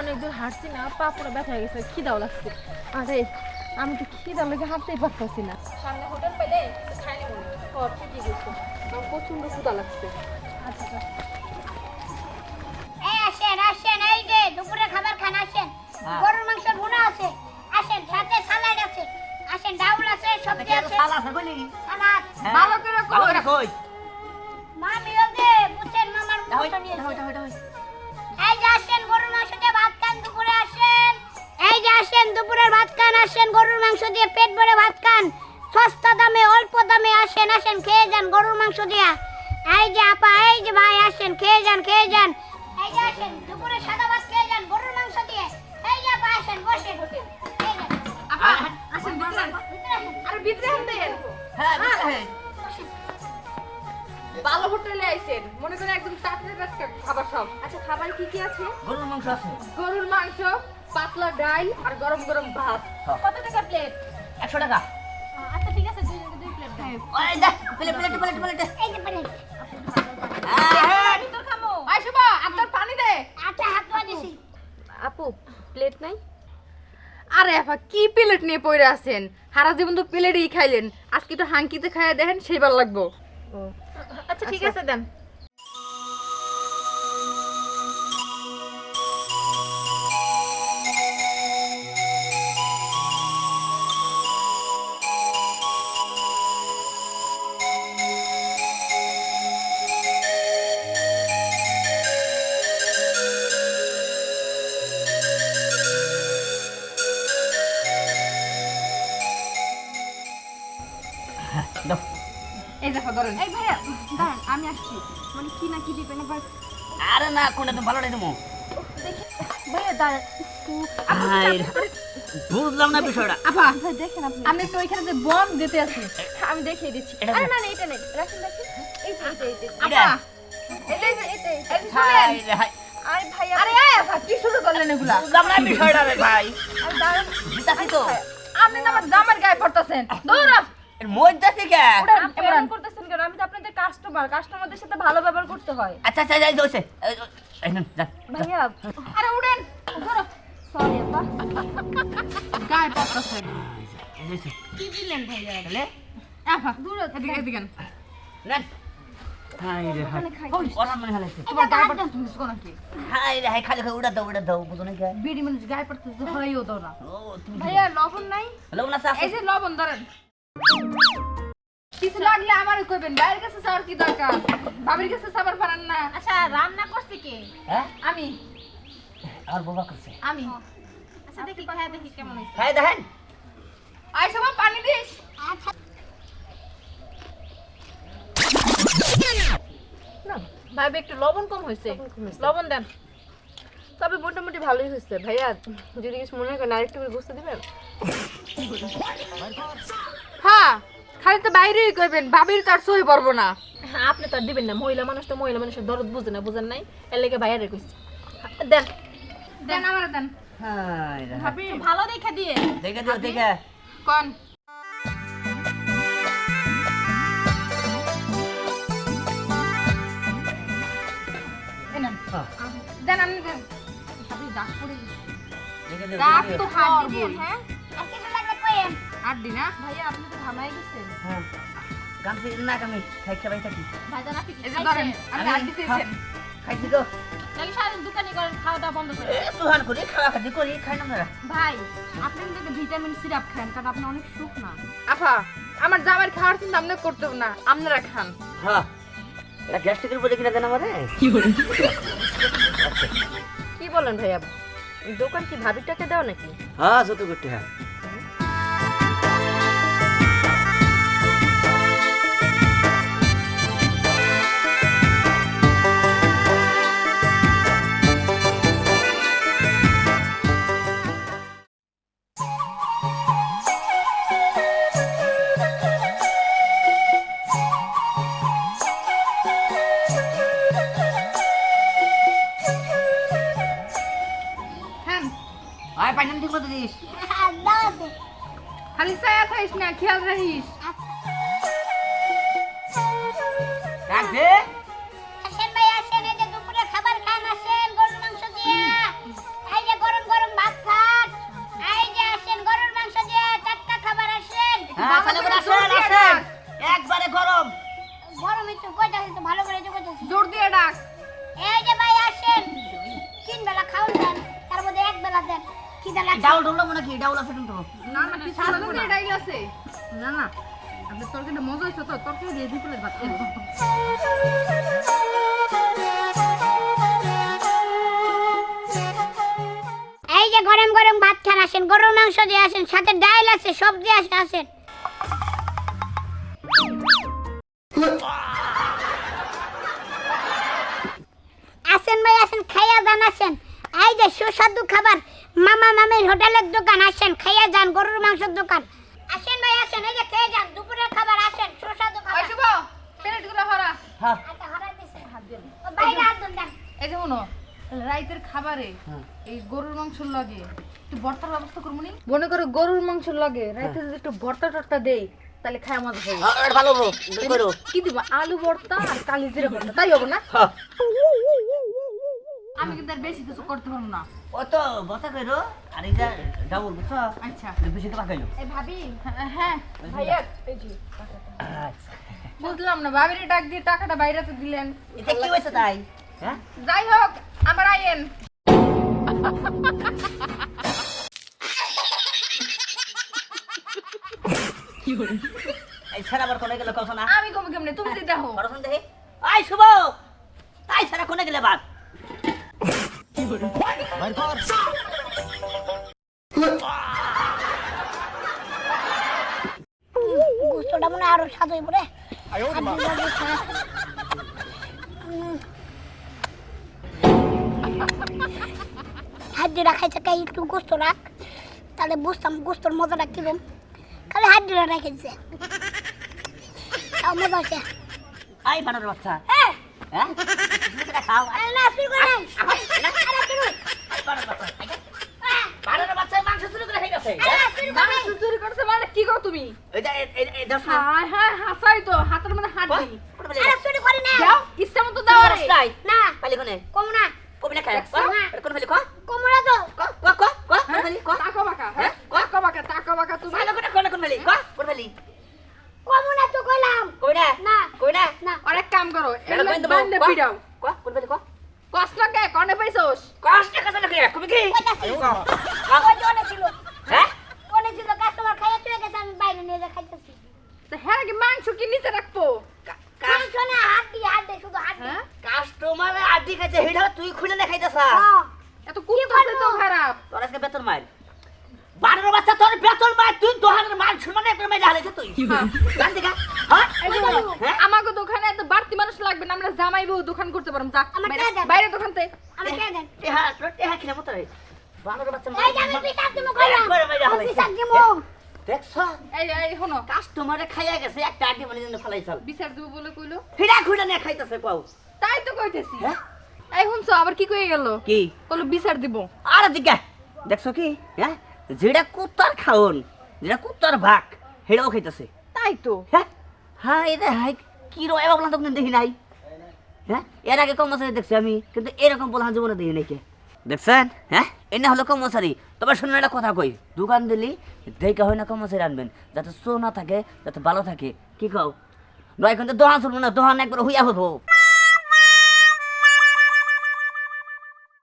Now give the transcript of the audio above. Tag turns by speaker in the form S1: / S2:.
S1: অনেক দূর হাঁটছি না পা পুরো ব্যথা হয়ে গেছে খিদাও লাগছে। আরে আমি তো খিদার লেগে হাঁটতেই পারতেছি না। সামনে হোটেল পেলে ঠিকই গেছো। আমার প্রচণ্ড ক্ষুদা লাগছে। আচ্ছা আচ্ছা।
S2: আসেন আসেন এই যে দুপুরে খাবার খান আসেন।
S3: হ্যাঁ।
S2: গরুর মাংস ভুনা আছে। আসেন সাথে সালাড আছে। আসেন ডাউল আছে সবজি আছে।
S3: সালা আছে কইলি?
S2: সালাদ।
S1: ভালো করে কই।
S3: ভালো করে কই?
S2: মামি ওকে বুঝছেন মামার নিয়ে এই যে আসেন আসেন দুপুরের ভাত খান আসেন গরুর মাংস দিয়ে পেট ভরে ভাত খান। সস্তা দামে অল্প দামে আসেন আসেন খেয়ে যান গরুর মাংস দিয়া। এই যে আপা এই যে ভাই আসেন খেয়ে যান খেয়ে যান। এই যে আসেন দুপুরে সাদা ভাত খেয়ে যান গরুর মাংস দিয়ে। এই যে আপা আসেন বসে খেয়ে
S1: আপা আসেন বসেন। আরে ভিতরে আন
S3: হ্যাঁ হ্যাঁ
S1: ভালো হোটেলে আইছেন। মনে করেন একদম টাটকা টাটকা খাবার সব। আচ্ছা খাবার কি কি আছে?
S3: গরুর মাংস আছে।
S1: গরুর মাংস পাতলা ডাল আর গরম গরম ভাত।
S3: হ্যাঁ।
S1: কত টাকা প্লেট
S3: একশো টাকা।
S1: আচ্ছা ঠিক আছে দুই দুই plate
S3: plate plate plate plate
S2: এই যে পানি
S1: আমি তোর খামো। আই শুভা আপনার পানি দে।
S2: আচ্ছা হাত ধোয়া দিছি
S1: আপু প্লেট নাই? আরে আপা কি প্লেট নিয়ে পড়ে আছেন? সারা জীবন তো প্লেটই খাইলেন। আজকে একটু হাঙ্কিতে খাইয়া দেখেন সেইবার লাগবো। আচ্ছা ঠিক আছে দেন। ধরেন। এই ভাইয়া দাঁড়ান আমি আসছি। মানে কি না কি দিবেন আবার?
S3: আরে না কোনটা তো ভালো নাই তুমি
S1: ভাইয়া দাঁড়ান।
S3: বুঝলাম না বিষয়টা।
S1: আপা দেখেন আপনি। আমি একটু ওইখানে যে বম দিতে আছি আমি দেখিয়ে দিচ্ছি। আরে না না এটা নেই। রাখেন রাখেন। এই যে এটা এটা
S3: এটা?
S1: এটা এটা এটা এই যে
S3: হাই
S1: শুনেন।
S3: রে হাই
S1: আরে ভাইয়া আরে আপা কি শুরু করলেন এগুলা?
S3: বুঝলাম না বিষয়টা রে ভাই।
S1: আরে দাঁড়ান।
S3: জিতাছি তো।
S1: আপনি তো আমার জামার গায়ে পড়তেছেন। দৌড়
S3: এর মধ্যে থেকে।
S1: করতেছেন কেন আমি তো আপনাদের কাস্টমার কাস্টমারদের সাথে ভালো ব্যবহার করতে হয়।
S3: আচ্ছা আচ্ছা যাই এই নেন যান।
S1: ভাইয়া আরে উড়েন ধরো সরি আপা গায়ে কি দিলেন ভাইয়া?
S3: তাহলে?
S1: আপা দূর এদিকে এদিকে
S3: নেন। হাই রে হাই ওরা মনে হালাইছে
S1: তোমার গায়ে পড়তেছে। বুঝছ নাকি
S3: হাই রে হাই খালি উড়া দাও উড়া দাও বুঝো না
S1: বিড়ি মানুষ গায়ে না।
S3: ও
S1: ভাইয়া লবণ নাই? এই যে লবণ ধরেন। কিছু লাগলে আমারও কইবেন বাইরের কাছে যাওয়ার কি দরকার? ভাবির কাছে সাবার পারান না। আচ্ছা রান্না করছে কে?
S3: হ্যাঁ?
S1: আমি।
S3: আর বাবা করছে।
S1: আমি। আচ্ছা দেখি খায় দেখি কেমন হইছে
S3: হাই দেখেন।
S1: আই সবা পানি দিস।
S2: আচ্ছা
S1: না ভাবি একটু লবণ কম হয়েছে। লবণ দেন। তবে মোটামুটি ভালোই হয়েছে। ভাইয়া যদি কিছু মনে করেন আরেকটু করে বুঝতে দিবেন? হ্যাঁ। খালি তো বাইরেই কইবেন ভাবির তো আর সই পারব না। আপনি তো আর দিবেন না মহিলা মানুষ তো মহিলা মানুষের দরদ বুঝে না বুঝেন নাই? এর লেগে বাইরে কইছি। দেন। দেন আমার দেন।
S3: হাই
S1: ভাবি ভালো দেখে দিয়ে।
S3: দেখে দিও দেখে।
S1: কোন।
S3: হ্যাঁ,
S1: দেন আপনি দেন। ভাবি দাগ পড়ে গেছে। দাগ তো। হাত দিয়ে হ্যাঁ? আট দিন না? ভাইয়া আপনি তো ঘামাই গেছেন।
S3: হ্যাঁ। গামছি না খাই খাই থাকি।
S1: আপনি এই যে ধরেন আট দিতেছেন
S3: খাইছি তো
S1: নাকি সারাদিন দোকানি করেন খাওয়া দাওয়া বন্ধ করে
S3: খাওয়া খাতি করি খাই না আমরা।
S1: ভাই আপনি কিন্তু ভিটামিন সিরাপ খান কারণ আপনি অনেক সুখ না। আপা আমার জামার খাওয়ার চিন্তা আপনি করতে না আপনারা খান।
S3: হ্যাঁ। এটা গ্যাস্ট্রিকের উপরে কিনা দেন আমারে?
S1: কি বলেন ভাইয়া? দোকান কি ভাবিটাকে দাও নাকি?
S3: হ্যাঁ যত করতে হ্যাঁ। আয় পাইনাম ঠিক মতো দিস?
S1: খালি ছায়া খাইস না খেয়াল রাখিস।
S3: আচ্ছা।
S2: রাখবে হ্যাঁ, একবারে গরম। গরম একটু কইতাছিস ভালো করে কইতাছিস জোর দিয়ে ডাক। এই যে ভাই
S3: ডাউল ডাউল মনে কি? ডাউল আছে কিন্তু
S1: না না পিছনে লাগবে আছে। না না। আপনার তরকারিটা মজা হয়েছে তো? তরকারি দিয়ে দুপুরের ভাত
S2: এই যে গরম গরম ভাত খান আসেন গরুর মাংস দিয়ে আসেন সাথে ডাইল আছে সবজি আছে আসেন। আসেন ভাই আসেন খাইয়া যান আসেন। এই যে সুস্বাদু খাবার মামা মামির হোটেলের দোকান আসেন খাইয়া যান গরুর মাংসের দোকান। আসেন ভাই আসেন এই যে খেয়ে যান দুপুরের খাবার আসেন সুস্বাদু
S1: ওই
S2: খাবার
S1: শুভ প্লেটগুলো হরা।
S3: হ্যাঁ
S2: আচ্ছা, হরাই দিছে।
S1: হাত দেন
S2: ও, বাইরে হাত দেন, দেন।
S1: এই যে শুনো রাইতের খাবারে
S3: হ্যাঁ।
S1: এই গরুর মাংস লাগে একটু ভর্তার ব্যবস্থা করব নি? মনে করো গরুর মাংস লাগে রাইতে যদি একটু ভর্তা টর্তা দেই তাহলে খায় মজা হবে
S3: হ্যাঁ, ভালো
S1: কি দিব? আলু ভর্তা আর কালি জিরা ভর্তা তাই হবে না?
S3: হ্যাঁ।
S1: আমি কিন্তু বেশি কিছু করতে পারব না।
S3: ও তো বসা করো আর বুঝছ?
S1: আচ্ছা।
S3: বেশি তো পাকাইলো।
S1: এই ভাবি হ্যাঁ, হ্যাঁ ভাইয়া এই যে
S3: আচ্ছা।
S1: বুঝলাম না ভাবিরে ডাক দিয়ে টাকাটা বাইরে তো দিলেন।
S3: এটা কি হয়েছে তাই? হ্যাঁ?
S1: যাই হোক আবার আইয়েন।
S3: এই ছাড়া আবার কোনে গেলে
S1: আমি কমে কেমনে? তুমি দেখো
S3: পড়াশোনা দেখি। আই শুভ! তাই ছাড়া কোনে গেলে বাদ
S2: গোস্তটা মনে আরও স্বাদ হইব রে হাড্ডি বাড্ডি খা। উম। হাড্ডিটা খাইছে কাই একটু গোস্ত রাখ তাহলে বুঝতাম গোস্তর মজাটা কিরম খালি হাড্ডিটা রেখেছে মজা আছে
S3: আই বানর বাচ্চা
S2: হ্যাঁ
S3: হ্যাঁ খাও
S2: না শুরু করে
S1: কি কও তুমি?
S3: না
S1: হায় হায় হাসাই তো হাতের মধ্যে হাত দিই।
S2: আরে শুরু করে নাই
S1: দাও ইচ্ছা মতো দাও আরে।
S2: না।
S3: পালি কোনে?
S2: কম না।
S3: কবি না খায়। কোন ফেলি ক
S2: কমরা তো।
S3: ক ক ক ক কোন? ফেলি
S1: তাকো বাকা হ্যাঁ? তাকো বাকা তাকো বাকা তুমি।
S3: ভালো করে কোন কোন ফেলি ক কোন ফেলি
S2: কম না তো কইলাম।
S3: কই না?
S2: না।
S3: কই না?
S2: না।
S1: আরেক কাম করো
S3: এটা বন্ধ
S1: বান্ধে
S3: ক
S1: পিড়াও
S3: ক কোন ফেলি ক
S1: কষ্ট লাগে কনে পাইছোস?
S3: কষ্ট না করে কবি কি?
S2: কইতাছি।
S3: ক
S2: ওই অনেক ছিল
S3: হ্যাঁ?
S2: অনেক ছিল কাস্টমার খাইয়ে চলে গেছে আমি বাইরে নিয়ে যা খাইতেছি।
S1: তো হ্যাঁ কি মাংস কি নিচে রাখব?
S2: মাংস না হাড্ডি হাড্ডি শুধু হাড্ডি।
S1: হ্যাঁ?
S3: কাস্টমার আড্ডি খাইছে হেডা তুই খুলে না খাইতাছ?
S2: হ্যাঁ।
S1: এত কুত্তা তো খারাপ।
S3: তোর আজকে বেতন মাইল। বারোর বাচ্চা তোর বেতন মাইল। তুই দোহানের মান মাইলে হারাইছে তুই।
S1: হ্যাঁ।
S3: জান হ্যাঁ?
S1: যে
S3: হ্যাঁ?
S1: আমাকে দোকানে লাগবে না আমরা জামাই বউ দোকান করতে পারব। যা বাইরে-
S2: দেন
S3: টেহা তোর টেহা কিনা মতো রে কাস্টমারে খাইয়া গেছে একটা আড্ডি মানে জন্য ফলাই চল।
S1: বিচার দেবো বলে কইলো।
S3: নিয়ে খাইতেছে পাও
S1: তাই তো কইতেছি।
S3: হ্যাঁ?
S1: এই শুনছো আবার কি কয়ে গেল?
S3: কি?
S1: বলো বিচার দিব
S3: আর দিকে দেখছ কি? হ্যাঁ? যেটা কুত্তার খাওন যেটা কুত্তার ভাগ হেডাও খাইতেছে।
S1: তাই তো।
S3: হ্যাঁ? হ্যাঁ এটা হাই কি রো এবার বললাম তো দেখি নাই? হ্যাঁ? এর আগে কর্মচারী দেখছি আমি, কিন্তু এরকম বললাম জীবনে দিই নাই দেখছেন? হ্যাঁ? এনে হলো কর্মচারী। তবে শুনুন একটা কথা কই, দোকান দিলি, দেখা হয় না কর্মচারী আনবেন, যাতে না থাকে, যাতে ভালো থাকে। কি কও? নয় কিন্তু দোহান শুনব না, দোহান একবার হইয়া হব।